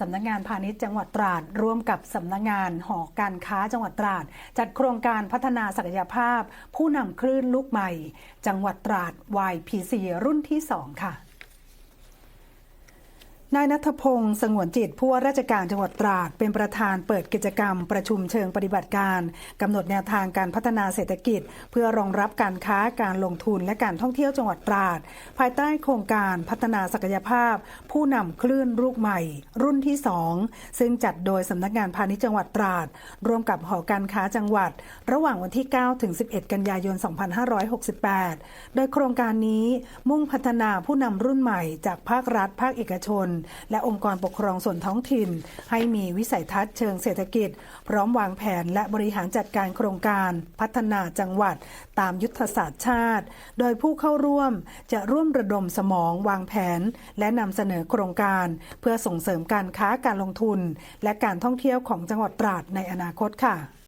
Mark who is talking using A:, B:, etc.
A: สำนักงานพาณิชย์จังหวัดตราด ร่วมกับสำนักงานหอการค้าจังหวัดตราด จัดโครงการพัฒนาศักยภาพ ผู้นำคลื่นลูกใหม่ จังหวัดตราด YPC รุ่นที่ 2 ค่ะ นายนัทพงศ์สงวนจิตผู้ว่าราชการจังหวัดตราด เป็นประธานเปิดกิจกรรม ประชุมเชิงปฏิบัติการกำหนดแนวทางการพัฒนาเศรษฐกิจ เพื่อรองรับการค้าการลงทุนและการท่องเที่ยวจังหวัดตราด ภายใต้โครงการพัฒนาศักยภาพ ผู้นำคลื่นลูกใหม่ รุ่นที่ 2 ซึ่งจัดโดยสำนักงานพาณิชย์จังหวัดตราด ร่วมกับหอการค้าจังหวัด ระหว่างวันที่ 9 ถึง 11 กันยายน 2568 โดยโครงการนี้มุ่งพัฒนาผู้นำรุ่นใหม่จากภาครัฐ ภาคเอกชนและองค์กรปกครองส่วนท้องถิ่น ให้มีวิสัยทัศน์เชิงเศรษฐกิจ พร้อมวางแผนและบริหารจัดการโครงการ พัฒนาจังหวัด ตามยุทธศาสตร์ชาติ โดยผู้เข้าร่วมจะร่วมระดมสมองวางแผน และนำเสนอโครงการ เพื่อส่งเสริมการค้าการลงทุน และการท่องเที่ยวของจังหวัดตราดในอนาคตค่ะ